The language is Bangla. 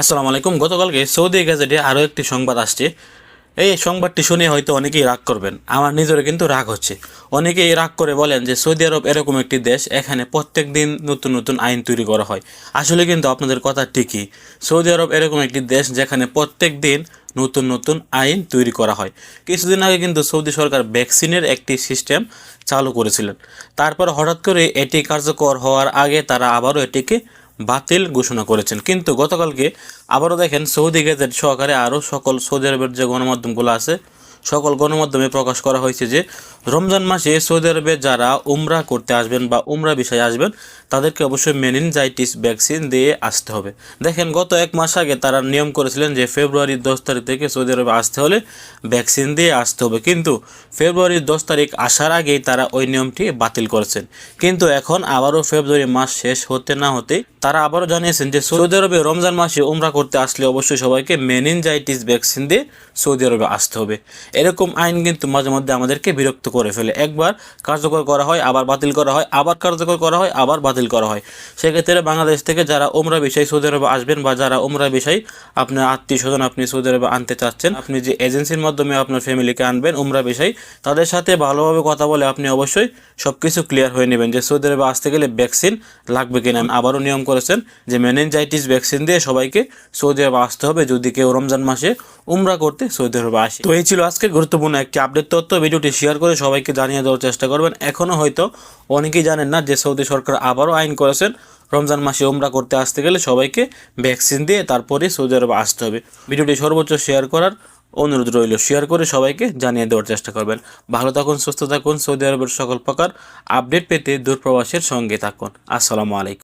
আসসালামু আলাইকুম। গতকালকে সৌদি গ্যাজেটে আরও একটি সংবাদ আসছে। এই সংবাদটি শুনে হয়তো অনেকেই রাগ করবেন। আমার নিজেরও কিন্তু রাগ হচ্ছে। অনেকেই রাগ করে বলেন যে সৌদি আরব এরকম একটি দেশ, এখানে প্রত্যেক দিন নতুন নতুন আইন তৈরি করা হয়। আসলে কিন্তু আপনাদের কথা ঠিকই। সৌদি আরব এরকম একটি দেশ, যেখানে প্রত্যেক দিন নতুন নতুন আইন তৈরি করা হয়। কিছুদিন আগে কিন্তু সৌদি সরকার ভ্যাকসিনের একটি সিস্টেম চালু করেছিলেন। তারপর হঠাৎ করে এটি কার্যকর হওয়ার আগে তারা আবারও এটিকে বাতিল ঘোষণা করেছেন। কিন্তু গতকালকে আবারও দেখেন সৌদি গেজেট সহকারে আরও সকল সৌদি আরবের যে গণমাধ্যমগুলো আছে, সকল গণমাধ্যমে প্রকাশ করা হয়েছে যে রমজান মাসে সৌদি আরবে যারা উমরা করতে আসবেন বা উমরা বিষয়ে আসবেন, তাদেরকে অবশ্যই মেনিনজাইটিস ভ্যাকসিন দিয়ে আসতে হবে। দেখেন, গত এক মাস আগে তারা নিয়ম করেছিলেন যে ফেব্রুয়ারির দশ তারিখ থেকে সৌদি আরবে আসতে হলে ভ্যাকসিন দিয়ে আসতে হবে। কিন্তু ফেব্রুয়ারির দশ তারিখ আসার আগেই তারা ওই নিয়মটি বাতিল করেছেন। কিন্তু এখন আবারও ফেব্রুয়ারি মাস শেষ হতে না হতেই তারা আবারও জানিয়েছেন যে সৌদি আরবে রমজান মাসে উমরা করতে আসলে অবশ্যই সবাইকে মেনিনজাইটিস ভ্যাকসিন দিয়ে সৌদি আরবে আসতে হবে। এরকম আইন কিন্তু মাঝে মধ্যে আমাদেরকে বিরক্ত করে ফেলে। একবার কার্যকর করা হয়, আবার বাতিল করা হয়, আবার কার্যকর করা হয়, আবার বাতিল করা হয়। সেক্ষেত্রে বাংলাদেশ থেকে যারা উমরা বিষয় সৌদি আরবে আসবেন বা যারা উমরা বিষয় আপনার আত্মীয় স্বজন আপনি সৌদি আরবে আনতে চাচ্ছেন, আপনি যে এজেন্সির মাধ্যমে আপনার ফ্যামিলিকে আনবেন উমরা বিষয়, তাদের সাথে ভালোভাবে কথা বলে আপনি অবশ্যই সব কিছু ক্লিয়ার হয়ে নেবেন যে সৌদি আরবে আসতে গেলে ভ্যাকসিন লাগবে কিনা। আবারও নিয়ম করেছেন যে মেনেনজাইটিস ভ্যাকসিন দিয়ে সবাইকে সৌদি আরবে আসতে হবে। যদি কেউ রমজান মাসে উমরা করতে সৌদি আরবে আসে। তো এই ছিল আজকের গুরুত্বপূর্ণ একটি আপডেট তথ্য। ভিডিওটি শেয়ার করে সবাইকে জানিয়ে দেওয়ার চেষ্টা করবেন। এখনও হয়তো অনেকেই জানেন না যে সৌদি সরকার আবারও আইন করেছেন, রমজান মাসে ওমরা করতে আসতে গেলে সবাইকে ভ্যাকসিন দিয়ে তারপরে সৌদি আরবে আসতে হবে। ভিডিওটি সর্বোচ্চ শেয়ার করার অনুরোধ রইল। শেয়ার করে সবাইকে জানিয়ে দেওয়ার চেষ্টা করবেন। ভালো থাকুন, সুস্থ থাকুন, সৌদি আরবের সকল প্রকার আপডেট পেতে দূরপ্রবাসের সঙ্গে থাকুন। আসসালামু আলাইকুম।